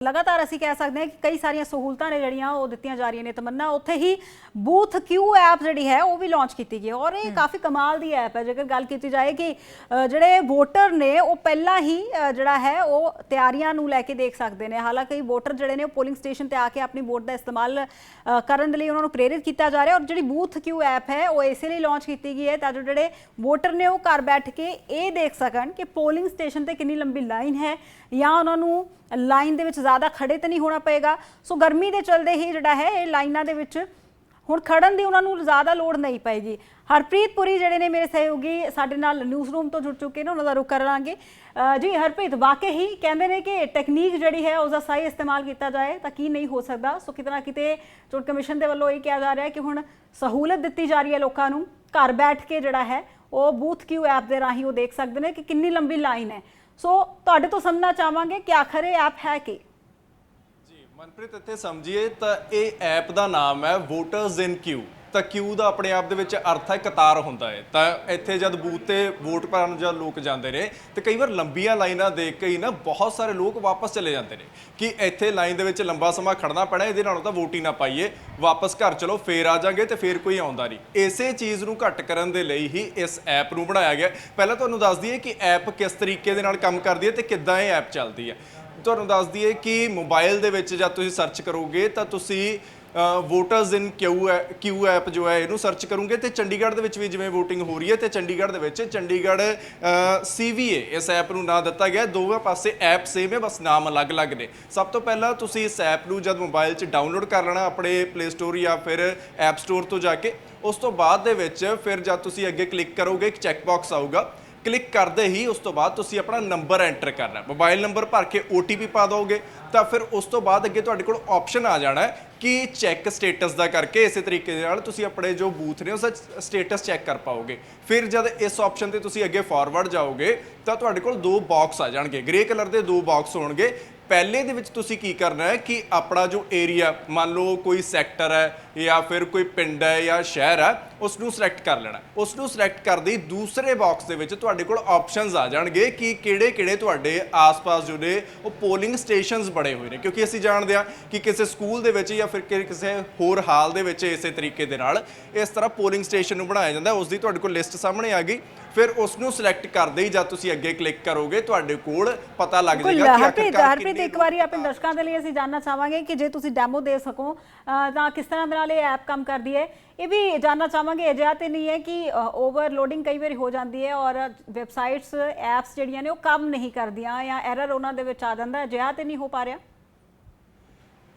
ਲਗਾਤਾਰ ਅਸੀਂ ਕਹਿ ਸਕਦੇ ਹਾਂ ਕਿ ਕਈ ਸਾਰੀਆਂ ਸਹੂਲਤਾਂ ਨੇ ਜਿਹੜੀਆਂ ਉਹ ਦਿੱਤੀਆਂ ਜਾ ਰਹੀਆਂ ਨੇ ਤਮੰਨਾ ਉੱਥੇ ਹੀ ਬੂਥ ਕਿਊ ਐਪ ਜਿਹੜੀ ਹੈ ਉਹ ਵੀ ਲਾਂਚ ਕੀਤੀ ਗਈ ਹੈ ਔਰ ਇਹ ਕਾਫੀ ਕਮਾਲ ਦੀ ਐਪ ਹੈ ਜੇਕਰ ਗੱਲ ਕੀਤੀ ਜਾਏ ਕਿ ਜਿਹੜੇ ਵੋਟਰ ਨੇ ਉਹ ਪਹਿਲਾਂ ਹੀ ਜਿਹੜਾ ਹੈ ਉਹ ਤਿਆਰੀਆਂ ਨੂੰ ਲੈ ਕੇ ਦੇਖ ਸਕਦੇ ਨੇ ਹਾਲਾਂਕਿ ਵੋਟਰ ਜਿਹੜੇ ਨੇ ਉਹ ਪੋਲਿੰਗ ਸਟੇਸ਼ਨ ਤੇ ਆ ਕੇ ਆਪਣੀ ਵੋਟ ਦਾ ਇਸਤੇਮਾਲ ਕਰਨ ਦੇ ਲਈ ਉਹਨਾਂ ਨੂੰ ਪ੍ਰੇਰਿਤ ਕੀਤਾ ਜਾ ਰਿਹਾ ਔਰ ਜਿਹੜੀ ਬੂਥ ਕਿਊ ਐਪ ਹੈ ਉਹ ਇਸੇ ਲਈ ਲਾਂਚ ਕੀਤੀ ਗਈ ਹੈ ਤਾਂ ਜੋ ਜਿਹੜੇ ਵੋਟਰ ਨੇ ਉਹ ਘਰ ਬੈਠ ਕੇ ਇਹ ਦੇਖ ਸਕਣ ਕਿ ਪੋਲਿੰਗ ਸਟੇਸ਼ਨ ਤੇ ਕਿੰਨੀ ਲੰਬੀ ਲਾਈਨ ਹੈ ਜਾਂ ਉਹਨਾਂ ਨੂੰ ਲਾਈਨ ਦੇ ਵਿੱਚ ਜ਼ਿਆਦਾ ਖੜੇ ਤੇ ਨਹੀਂ ਹੋਣਾ ਪਏਗਾ। ਸੋ ਗਰਮੀ ਦੇ ਚਲਦੇ ਹੀ ਜਿਹੜਾ ਹੈ, ਇਹ ਲਾਈਨਾਂ ਦੇ ਵਿੱਚ ਹੁਣ ਖੜਨ ਦੀ ਉਹਨਾਂ ਨੂੰ ਜ਼ਿਆਦਾ ਲੋੜ ਨਹੀਂ ਪਏਗੀ। ਹਰਪ੍ਰੀਤ ਪੁਰੀ ਜਿਹੜੇ ਨੇ ਮੇਰੇ ਸਹਿਯੋਗੀ, ਸਾਡੇ ਨਾਲ ਨਿਊਜ਼ ਰੂਮ ਤੋਂ ਜੁੜ ਚੁੱਕੇ ਨੇ, ਉਹਨਾਂ ਦਾ ਰੁਖ ਕਰਾਂਗੇ ਜੀ ਹਰਪ੍ਰੀਤ, ਵਾਕਈ ਹੀ ਕਹਿੰਦੇ ਨੇ ਕਿ ਟੈਕਨੀਕ ਜਿਹੜੀ ਹੈ ਉਸ ਦਾ ਸਹੀ ਇਸਤੇਮਾਲ ਕੀਤਾ ਜਾਏ ਤਾਂ ਕੀ ਨਹੀਂ ਹੋ ਸਕਦਾ। ਸੋ ਕਿਤੇ ਨਾ ਕਿਤੇ ਚੋਣ ਕਮਿਸ਼ਨ ਦੇ ਵੱਲੋਂ ਇਹ ਕਿਹਾ ਜਾ ਰਿਹਾ ਹੈ ਕਿ ਹੁਣ ਸਹੂਲਤ ਦਿੱਤੀ ਜਾ ਰਹੀ ਹੈ ਲੋਕਾਂ ਨੂੰ। ਘਰ ਬੈਠ ਕੇ ਜਿਹੜਾ ਹੈ, ਉਹ ਬੂਥ ਕਿਊ ਐਪ ਦੇ ਰਾਹੀਂ ਉਹ ਦੇਖ ਸਕਦੇ ਨੇ ਕਿ ਕਿੰਨੀ ਲੰਬੀ ਲਾਈਨ ਹੈ। ਸੋ ਤੁਹਾਡੇ ਤੋਂ ਸਮਝਣਾ ਚਾਹਾਂਗੇ ਕਿ ਆਖਰ ਇਹ ਐਪ ਹੈ ਕੀ? ਮਨਪ੍ਰੀਤ, ਇੱਥੇ ਸਮਝੀਏ ਤਾਂ ਇਹ ਐਪ ਦਾ ਨਾਮ ਹੈ ਵੋਟਰਸ ਇਨ ਕਿਊ ਤਾਂ ਕਿਊ ਦਾ ਆਪਣੇ ਆਪ ਦੇ ਵਿੱਚ ਅਰਥ ਹੈ ਕਤਾਰ ਹੁੰਦਾ ਹੈ। ਤਾਂ ਇੱਥੇ ਜਦ ਬੂਥ ਤੇ ਵੋਟ ਪਾਉਣ ਜਦ ਲੋਕ ਜਾਂਦੇ ਨੇ, ਤੇ ਕਈ ਵਾਰ ਲੰਬੀਆਂ ਲਾਈਨਾਂ ਦੇਖ ਕੇ ਹੀ ਨਾ ਬਹੁਤ ਸਾਰੇ ਲੋਕ ਵਾਪਸ ਚਲੇ ਜਾਂਦੇ ਨੇ ਕਿ ਇੱਥੇ ਲਾਈਨ ਦੇ ਵਿੱਚ ਲੰਬਾ ਸਮਾਂ ਖੜਨਾ ਪੈਣਾ, ਇਹਦੇ ਨਾਲੋਂ ਤਾਂ ਵੋਟ ਹੀ ਨਾ ਪਾਈਏ। ਵਾਪਸ ਘਰ ਚਲੋ, ਫੇਰ ਆ ਜਾਾਂਗੇ ਤੇ ਫੇਰ ਕੋਈ ਆਉਂਦਾ ਨਹੀਂ। ਇਸੇ ਚੀਜ਼ ਨੂੰ ਘੱਟ ਕਰਨ ਦੇ ਲਈ ਹੀ ਇਸ ਐਪ ਨੂੰ ਬਣਾਇਆ ਗਿਆ। ਪਹਿਲਾਂ ਤੁਹਾਨੂੰ ਦੱਸ ਦਈਏ ਕਿ ਐਪ ਕਿਸ ਤਰੀਕੇ ਦੇ ਨਾਲ ਕੰਮ ਕਰਦੀ ਹੈ ਤੇ ਕਿੱਦਾਂ ਇਹ ਐਪ ਚੱਲਦੀ ਹੈ। ਤੁਹਾਨੂੰ ਦੱਸ ਦਈਏ ਕਿ ਮੋਬਾਈਲ ਦੇ ਵਿੱਚ ਜਦ ਤੁਸੀਂ ਸਰਚ ਕਰੋਗੇ ਤਾਂ ਤੁਸੀਂ ਵੋਟਰਸ ਇਨ ਕਿਊ ਕਿਊ ਐਪ ਜੋ ਹੈ ਇਹਨੂੰ ਸਰਚ ਕਰੋਗੇ ਤੇ ਚੰਡੀਗੜ੍ਹ ਦੇ ਵਿੱਚ ਵੀ ਜਿਵੇਂ VOTING ਹੋ ਰਹੀ ਹੈ ਤੇ ਚੰਡੀਗੜ੍ਹ ਦੇ ਵਿੱਚ ਚੰਡੀਗੜ੍ਹ ਸੀਵੀਏ ਇਸ ਐਪ ਨੂੰ ਨਾਂ ਦਿੱਤਾ ਗਿਆ ਹੈ। ਦੋਵੇਂ ਪਾਸੇ ਐਪ ਸੇਮ ਹੈ ਬਸ ਨਾਮ ਅਲੱਗ-ਅਲੱਗ ਨੇ ਸਭ ਤੋਂ ਪਹਿਲਾਂ ਤੁਸੀਂ ਇਸ ਐਪ ਨੂੰ ਜਦ ਮੋਬਾਈਲ 'ਚ ਡਾਊਨਲੋਡ ਕਰ ਲੈਣਾ ਆਪਣੇ ਪਲੇ ਸਟੋਰ ਜਾਂ ਫਿਰ ਐਪ ਸਟੋਰ ਤੋਂ ਜਾ ਕੇ, ਉਸ ਤੋਂ ਬਾਅਦ ਦੇ ਵਿੱਚ ਫਿਰ ਜਦ ਤੁਸੀਂ ਅੱਗੇ ਕਲਿੱਕ ਕਰੋਗੇ, ਇੱਕ ਚੈੱਕ ਬਾਕਸ ਆਊਗਾ ਕਲਿੱਕ ਕਰਦੇ ਹੀ ਉਸ ਤੋਂ ਬਾਅਦ ਤੁਸੀਂ ਆਪਣਾ ਨੰਬਰ ਐਂਟਰ ਕਰਨਾ। ਮੋਬਾਈਲ ਨੰਬਰ ਭਰ ਕੇ OTP ਪਾ ਦਿਓਗੇ ਤਾਂ ਫਿਰ ਉਸ ਤੋਂ ਬਾਅਦ ਅੱਗੇ ਤੁਹਾਡੇ ਕੋਲ ਆਪਸ਼ਨ ਆ ਜਾਣਾ ਹੈ ਕਿ ਚੈੱਕ ਸਟੇਟਸ ਦਾ ਕਰਕੇ ਇਸੇ ਤਰੀਕੇ ਦੇ ਨਾਲ ਤੁਸੀਂ ਆਪਣੇ ਜੋ ਬੂਥ ਨੇ, ਉਸ ਦਾ ਸਟੇਟਸ ਚੈੱਕ ਕਰ ਪਾਓਗੇ। ਫਿਰ ਜਦ ਇਸ ਆਪਸ਼ਨ ਤੇ ਤੁਸੀਂ ਅੱਗੇ ਫਾਰਵਰਡ ਜਾਓਗੇ, ਤਾਂ ਤੁਹਾਡੇ ਕੋਲ ਦੋ ਬਾਕਸ ਆ ਜਾਣਗੇ। ਗ੍ਰੇ ਕਲਰ ਦੇ ਦੋ ਬਾਕਸ ਹੋਣਗੇ। ਪਹਿਲੇ ਦੇ ਵਿੱਚ ਤੁਸੀਂ ਕੀ ਕਰਨਾ ਹੈ ਕਿ ਆਪਣਾ ਜੋ ਏਰੀਆ ਮੰਨ ਲਓ ਕੋਈ ਸੈਕਟਰ ਹੈ ਜਾਂ ਫਿਰ ਕੋਈ ਪਿੰਡ ਹੈ ਜਾਂ ਸ਼ਹਿਰ ਹੈ ਉਸ ਨੂੰ ਸਿਲੈਕਟ ਕਰ ਲੈਣਾ। ਉਸ ਨੂੰ ਸਿਲੈਕਟ ਕਰਦੇ ਹੀ ਦੂਸਰੇ ਬਾਕਸ ਦੇ ਵਿੱਚ ਤੁਹਾਡੇ ਕੋਲ ਆਪਸ਼ਨਸ ਆ ਜਾਣਗੇ ਕਿ ਕਿਹੜੇ-ਕਿਹੜੇ ਤੁਹਾਡੇ ਆਸ-ਪਾਸ ਜੋ ਨੇ ਉਹ ਪੋਲਿੰਗ ਸਟੇਸ਼ਨਸ ਬਣੇ ਹੋਏ ਨੇ। ਕਿਉਂਕਿ ਅਸੀਂ ਜਾਣਦੇ ਹਾਂ ਕਿ ਕਿਸੇ ਸਕੂਲ ਦੇ ਵਿੱਚ ਜਾਂ ਫਿਰ ਕਿਸੇ ਹੋਰ ਹਾਲ ਦੇ ਵਿੱਚ ਇਸੇ ਤਰੀਕੇ ਦੇ ਨਾਲ ਇਸ ਤਰ੍ਹਾਂ ਪੋਲਿੰਗ ਸਟੇਸ਼ਨ ਨੂੰ ਬਣਾਇਆ ਜਾਂਦਾ। ਉਸ ਦੀ ਤੁਹਾਡੇ ਕੋਲ ਲਿਸਟ ਸਾਹਮਣੇ ਆ ਗਈ। ਫਿਰ ਉਸ ਨੂੰ ਸਿਲੈਕਟ ਕਰਦੇ ਹੀ ਜਦ ਤੁਸੀਂ ਅੱਗੇ ਕਲਿੱਕ ਕਰੋਗੇ ਤੁਹਾਡੇ ਕੋਲ ਪਤਾ ਲੱਗ ਜਾਏਗਾ ਕਿ ਆਖਿਰਕਾਰ ਕਿੰਨੇ ਇੱਕ ਵਾਰੀ ਆਪਣੇ ਦਰਸ਼ਕਾਂ ਦੇ ਲਈ ਅਸੀਂ ਜਾਨਣਾ ਚਾਹਾਂਗੇ ਕਿ ਜੇ ਤੁਸੀਂ ਡੈਮੋ ਦੇ ਸਕੋ ਤਾਂ ਕਿਸ ਤਰ੍ਹਾਂ ਦੇ ਨਾਲ ਇਹ ਐਪ ਕੰਮ ਕਰਦੀ ਹੈ। ਇਹ ਵੀ ਜਾਨਣਾ ਚਾਹਾਂਗੇ ਅਜਿਹਾ ਤੇ ਨਹੀਂ ਹੈ ਕਿ ਓਵਰਲੋਡਿੰਗ ਕਈ ਵਾਰੀ ਹੋ ਜਾਂਦੀ ਹੈ ਔਰ ਵੈਬਸਾਈਟਸ ਐਪਸ ਜਿਹੜੀਆਂ ਨੇ ਉਹ ਕੰਮ ਨਹੀਂ ਕਰਦੀਆਂ ਜਾਂ ਐਰਰ ਉਹਨਾਂ ਦੇ ਵਿੱਚ ਆ ਜਾਂਦਾ, ਅਜਿਹਾ ਤੇ ਨਹੀਂ ਹੋ ਪਾ ਰਿਹਾ?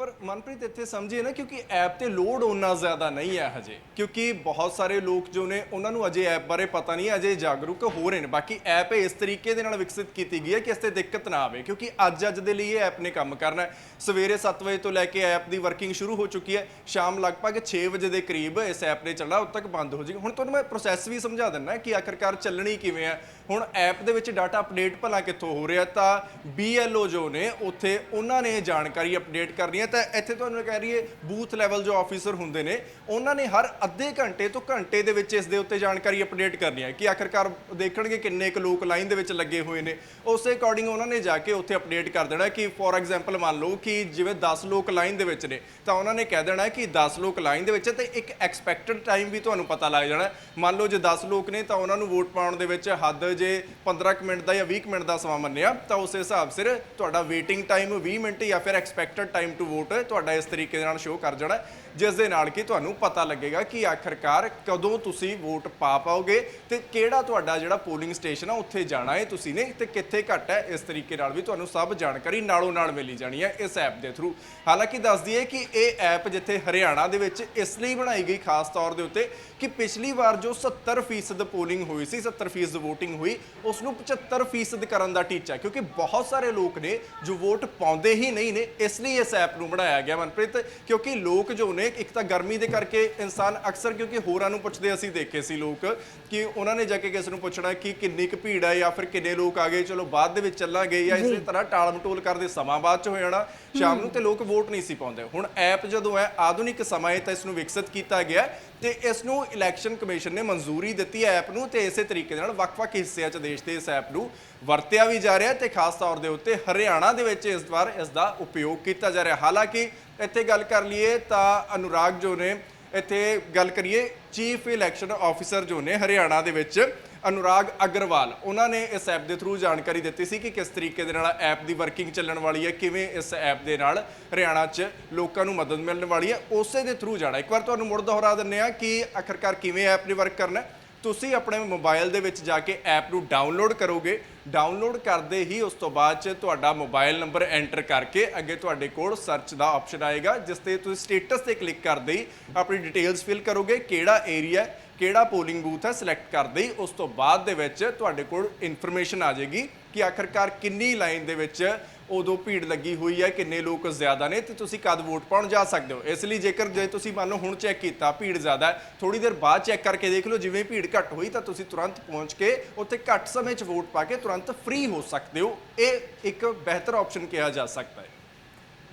ਪਰ ਮਨਪ੍ਰੀਤ, ਇੱਥੇ ਸਮਝੀਏ ਨਾ, ਕਿਉਂਕਿ ਐਪ ਤੇ ਲੋਡ ਉਨਾ ਜ਼ਿਆਦਾ ਨਹੀਂ ਹੈ ਹਜੇ। ਕਿਉਂਕਿ ਬਹੁਤ ਸਾਰੇ ਲੋਕ ਜੋ ਨੇ, ਉਹਨਾਂ ਨੂੰ ਅਜੇ ਐਪ ਬਾਰੇ ਪਤਾ ਨਹੀਂ, ਅਜੇ ਜਾਗਰੂਕ ਹੋ ਰਹੇ ਨੇ। ਬਾਕੀ ਐਪ ਇਸ ਤਰੀਕੇ ਦੇ ਨਾਲ ਵਿਕਸਿਤ ਕੀਤੀ ਗਈ ਹੈ ਕਿ ਇਸ ਤੇ ਦਿੱਕਤ ਨਾ ਆਵੇ, ਕਿਉਂਕਿ ਅੱਜ ਅੱਜ ਦੇ ਲਈ ਇਹ ਐਪ ਨੇ ਕੰਮ ਕਰਨਾ ਸਵੇਰੇ 7 ਵਜੇ ਤੋਂ ਲੈ ਕੇ ਐਪ ਦੀ ਵਰਕਿੰਗ ਸ਼ੁਰੂ ਹੋ ਚੁੱਕੀ ਹੈ। ਸ਼ਾਮ ਲਗਭਗ 6 ਵਜੇ ਦੇ ਕਰੀਬ ਇਸ ਐਪ ਨੇ ਚੱਲਣਾ, ਉਦ ਤੱਕ ਬੰਦ ਹੋ ਜਾਏਗੀ। ਹੁਣ ਤੁਹਾਨੂੰ ਮੈਂ ਪ੍ਰੋਸੈਸ ਵੀ ਸਮਝਾ ਦਿੰਦਾ ਕਿ ਆਖਰਕਾਰ ਚੱਲਣੀ ਕਿਵੇਂ ਹੈ? ਹੁਣ ਐਪ ਦੇ ਵਿੱਚ ਡਾਟਾ ਅਪਡੇਟ ਭਲਾ ਕਿੱਥੋਂ ਹੋ ਰਿਹਾ ਤਾਂ BLO ਜੋ ਨੇ, ਉੱਥੇ ਉਹਨਾਂ ਨੇ ਜਾਣਕਾਰੀ ਅਪਡੇਟ ਕਰਨੀ ਹੈ। ਤਾਂ ਇੱਥੇ ਤੁਹਾਨੂੰ ਕਹਿ ਰਹੀਏ, ਬੂਥ ਲੈਵਲ ਜੋ ਆਫੀਸਰ ਹੁੰਦੇ ਨੇ, ਉਹਨਾਂ ਨੇ ਹਰ ਅੱਧੇ ਘੰਟੇ ਤੋਂ ਘੰਟੇ ਦੇ ਵਿੱਚ ਇਸ ਦੇ ਉੱਤੇ ਜਾਣਕਾਰੀ ਅਪਡੇਟ ਕਰਨੀ ਹੈ ਕਿ ਆਖਰਕਾਰ ਦੇਖਣਗੇ ਕਿੰਨੇ ਕੁ ਲੋਕ ਲਾਈਨ ਦੇ ਵਿੱਚ ਲੱਗੇ ਹੋਏ ਨੇ। ਉਸੇ ਅਕੋਰਡਿੰਗ ਉਹਨਾਂ ਨੇ ਜਾ ਕੇ ਉੱਥੇ ਅਪਡੇਟ ਕਰ ਦੇਣਾ ਕਿ ਫੋਰ ਐਗਜ਼ਾਮਪਲ ਮੰਨ ਲਓ ਕਿ ਜਿਵੇਂ 10 ਲੋਕ ਲਾਈਨ ਦੇ ਵਿੱਚ ਨੇ, ਤਾਂ ਉਹਨਾਂ ਨੇ ਕਹਿ ਦੇਣਾ ਕਿ 10 ਲੋਕ ਲਾਈਨ ਦੇ ਵਿੱਚ ਹੈ ਤੇ ਇੱਕ ਐਕਸਪੈਕਟਡ ਟਾਈਮ ਵੀ ਤੁਹਾਨੂੰ ਪਤਾ ਲੱਗ ਜਾਣਾ ਮੰਨ ਲਓ ਜੇ 10 ਲੋਕ ਨੇ ਤਾਂ ਉਹਨਾਂ ਨੂੰ ਵੋਟ ਪਾਉਣ ਦੇ ਵਿੱਚ ਹੱਦ ਜੇ 15 ਕੁ ਮਿੰਟ ਦਾ ਜਾਂ 20 ਕੁ ਮਿੰਟ ਦਾ ਸਮਾਂ ਮੰਨਿਆ, ਤਾਂ ਉਸ ਹਿਸਾਬ ਸਿਰ ਤੁਹਾਡਾ ਵੇਟਿੰਗ ਟਾਈਮ 20 ਮਿੰਟ ਜਾਂ ਫਿਰ ਐਕਸਪੈਕਟਡ ਟਾਈਮ ਟੂ ਵੋਟ ਤੁਹਾਡਾ ਇਸ ਤਰੀਕੇ ਦੇ ਨਾਲ ਸ਼ੋਅ ਕਰ ਜਾਣਾ ਜਿਸ ਦੇ ਨਾਲ ਕਿ ਤੁਹਾਨੂੰ ਪਤਾ ਲੱਗੇਗਾ ਕਿ ਆਖਰਕਾਰ ਕਦੋਂ ਤੁਸੀਂ ਵੋਟ ਪਾ ਪਾਓਗੇ ਤੇ ਕਿਹੜਾ ਤੁਹਾਡਾ ਜਿਹੜਾ ਪੋਲਿੰਗ ਸਟੇਸ਼ਨ ਆ, ਉੱਥੇ ਜਾਣਾ ਹੈ ਤੁਸੀਂ ਨੇ ਤੇ ਕਿੱਥੇ ਘੱਟ ਹੈ, ਇਸ ਤਰੀਕੇ ਨਾਲ ਵੀ ਤੁਹਾਨੂੰ ਸਭ ਜਾਣਕਾਰੀ ਨਾਲੋਂ ਨਾਲ ਮਿਲੀ ਜਾਣੀ ਹੈ ਇਸ ਐਪ ਦੇ ਥਰੂ ਹਾਲਾਂਕਿ ਦੱਸ ਦਈਏ ਕਿ ਇਹ ਐਪ ਜਿੱਥੇ ਹਰਿਆਣਾ ਦੇ ਵਿੱਚ ਇਸ ਲਈ ਬਣਾਈ ਗਈ ਖਾਸ ਤੌਰ ਦੇ ਉੱਤੇ ਕਿ ਪਿਛਲੀ ਵਾਰ ਜੋ 70% ਪੋਲਿੰਗ ਹੋਈ ਸੀ 70% VOTING ਹੋਈ ਉਸ ਨੂੰ 75% ਕਰਨ ਦਾ ਟੀਚਾ ਕਿਉਂਕਿ ਬਹੁਤ ਸਾਰੇ ਲੋਕ ਨੇ ਜੋ ਵੋਟ ਪਾਉਂਦੇ ਹੀ ਨਹੀਂ ਨੇ ਇਸ ਲਈ ਇਸ ਐਪ ਨੂੰ ਬਣਾਇਆ ਗਿਆ ਮਨਪ੍ਰੀਤ ਕਿਉਂਕਿ ਲੋਕ ਜੋ ਨੇ ਇੱਕ ਤਾਂ ਗਰਮੀ ਦੇ ਕਰਕੇ ਇਨਸਾਨ ਅਕਸਰ ਕਿਉਂਕਿ ਹੋਰਾਂ ਨੂੰ ਪੁੱਛਦੇ ਅਸੀਂ ਦੇਖੇ ਸੀ ਲੋਕ ਕਿ ਉਹਨਾਂ ਨੇ ਜਾ ਕੇ ਕਿਸ ਨੂੰ ਪੁੱਛਣਾ ਕਿ ਕਿੰਨੀ ਕੁ ਭੀੜ ਹੈ ਜਾਂ ਫਿਰ ਕਿੰਨੇ ਲੋਕ ਆ ਗਏ ਚਲੋ ਬਾਅਦ ਦੇ ਵਿੱਚ ਚੱਲਾਂਗੇ ਜਾਂ ਇਸੇ ਤਰ੍ਹਾਂ ਟਾਲ ਮਟੋਲ ਕਰਦੇ ਸਮਾਂ ਬਾਅਦ ਚ ਹੋ ਜਾਣਾ ਸ਼ਾਮ ਨੂੰ ਤੇ ਲੋਕ ਵੋਟ ਨਹੀਂ ਸੀ ਪਾਉਂਦੇ। ਹੁਣ ਐਪ ਜਦੋਂ ਹੈ ਆਧੁਨਿਕ ਸਮਾਂ ਹੈ ਤਾਂ ਇਸ ਨੂੰ ਵਿਕਸਿਤ ਕੀਤਾ ਗਿਆ ਤੇ ਇਸ ਨੂੰ ਇਲੈਕਸ਼ਨ ਕਮਿਸ਼ਨ ਨੇ ਮਨਜ਼ੂਰੀ ਦਿੱਤੀ ਐਪ ਨੂੰ ਤੇ ਇਸੇ ਤਰੀਕੇ ਨਾਲ ਵੱਖ-ਵੱਖ ਹਿੱਸਿਆਂ 'ਚ ਦੇਸ਼ ਦੇ ਇਸ ਐਪ ਨੂੰ ਵਰਤਿਆ ਵੀ ਜਾ ਰਿਹਾ ਤੇ ਖਾਸ ਤੌਰ ਦੇ ਉੱਤੇ ਹਰਿਆਣਾ ਦੇ ਵਿੱਚ ਇਸ ਵਾਰ ਇਸ ਦਾ ਉਪਯੋਗ ਕੀਤਾ ਜਾ ਰਿਹਾ ਹਾਲਾਂਕਿ ਇੱਥੇ ਗੱਲ ਕਰ ਲਈਏ ਤਾਂ ਅਨੁਰਾਗ ਜੋ ਨੇ, ਇੱਥੇ ਗੱਲ ਕਰੀਏ ਚੀਫ ਇਲੈਕਸ਼ਨ ਆਫੀਸਰ ਜੋ ਨੇ ਹਰਿਆਣਾ ਦੇ ਵਿੱਚ, ਅਨੁਰਾਗ ਅਗਰਵਾਲ, ਉਹਨਾਂ ਨੇ ਇਸ ਐਪ ਦੇ ਥਰੂ ਜਾਣਕਾਰੀ ਦਿੱਤੀ ਸੀ ਕਿ ਕਿਸ ਤਰੀਕੇ ਦੇ ਨਾਲ ਐਪ ਦੀ ਵਰਕਿੰਗ ਚੱਲਣ ਵਾਲੀ ਹੈ, ਕਿਵੇਂ ਇਸ ਐਪ ਦੇ ਨਾਲ ਹਰਿਆਣਾ 'ਚ ਲੋਕਾਂ ਨੂੰ ਮਦਦ ਮਿਲਣ ਵਾਲੀ ਹੈ, ਉਸੇ ਦੇ ਥਰੂ ਜਾਣਾ ਇੱਕ ਵਾਰ ਤੁਹਾਨੂੰ ਮੁੜ ਦੁਹਰਾ ਦਿੰਨੇ ਆ ਕਿ ਆਖਰਕਾਰ ਕਿਵੇਂ ਐਪ ਨੇ ਵਰਕ ਕਰਨਾ ਹੈ। ਤੁਸੀਂ ਆਪਣੇ ਮੋਬਾਈਲ ਦੇ ਵਿੱਚ ਜਾ ਕੇ ਐਪ ਨੂੰ ਡਾਊਨਲੋਡ ਕਰੋਗੇ, ਡਾਊਨਲੋਡ ਕਰਦੇ ਹੀ ਉਸ ਤੋਂ ਬਾਅਦ ਚ ਤੁਹਾਡਾ ਮੋਬਾਈਲ ਨੰਬਰ ਐਂਟਰ ਕਰਕੇ ਅੱਗੇ ਤੁਹਾਡੇ ਕੋਲ ਸਰਚ ਦਾ ਆਪਸ਼ਨ ਆਏਗਾ, ਜਿਸ ਤੇ ਤੁਸੀਂ ਸਟੇਟਸ ਤੇ ਕਲਿੱਕ ਕਰਦੇ ਹੀ ਆਪਣੀ ਡਿਟੇਲਸ ਫਿਲ ਕਰੋਗੇ, ਕਿਹੜਾ ਏਰੀਆ ਕਿਹੜਾ ਪੋਲਿੰਗ ਬੂਥ ਹੈ ਸਿਲੈਕਟ ਕਰਦੇ ਹੀ ਉਸ ਤੋਂ ਬਾਅਦ ਦੇ ਵਿੱਚ ਤੁਹਾਡੇ ਕੋਲ ਇਨਫੋਰਮੇਸ਼ਨ ਆ ਜਾਏਗੀ ਕਿ ਆਖਰਕਾਰ ਕਿੰਨੀ ਲਾਈਨ ਦੇ ਵਿੱਚ ਉਦੋਂ ਭੀੜ ਲੱਗੀ ਹੋਈ ਹੈ ਕਿੰਨੇ ਲੋਕ ਜ਼ਿਆਦਾ ਨੇ ਤੇ ਤੁਸੀਂ ਕਦ ਵੋਟ ਪਾਉਣ ਜਾ ਸਕਦੇ ਹੋ ਇਸ ਲਈ ਜੇਕਰ ਜੇ ਤੁਸੀਂ ਮੰਨ ਲਓ ਹੁਣ ਚੈੱਕ ਕੀਤਾ ਭੀੜ ਜ਼ਿਆਦਾ ਹੈ ਥੋੜੀ ਦੇਰ ਬਾਅਦ ਚੈੱਕ ਕਰਕੇ ਦੇਖ ਲਓ ਜਿਵੇਂ ਭੀੜ ਘੱਟ ਹੋਈ ਤਾਂ ਤੁਸੀਂ ਤੁਰੰਤ ਪਹੁੰਚ ਕੇ ਉੱਥੇ ਘੱਟ ਸਮੇਂ 'ਚ ਵੋਟ ਪਾ ਕੇ ਤੁਰੰਤ ਫ੍ਰੀ ਹੋ ਸਕਦੇ ਹੋ ਇਹ ਇੱਕ ਬਿਹਤਰ ਆਪਸ਼ਨ ਕਿਹਾ ਜਾ ਸਕਦਾ ਹੈ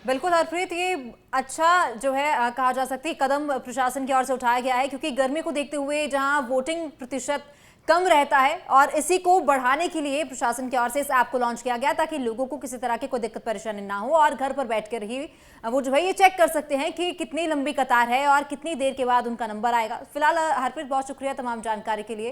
बिल्कुल हरप्रीत ये अच्छा जो है अ, कहा जा सकती है कदम प्रशासन की ओर से उठाया गया है क्योंकि गर्मी को देखते हुए जहां वोटिंग प्रतिशत कम रहता है और इसी को बढ़ाने के लिए प्रशासन की ओर से इस ऐप को लॉन्च किया गया ताकि लोगों को किसी तरह की कोई दिक्कत, परेशानी ना हो और घर पर बैठकर ही वो जो है ये चेक कर सकते हैं कि कितनी लंबी कतार है और कितनी देर के बाद उनका नंबर आएगा। फ़िलहाल, हरप्रीत, बहुत शुक्रिया तमाम जानकारी के लिए।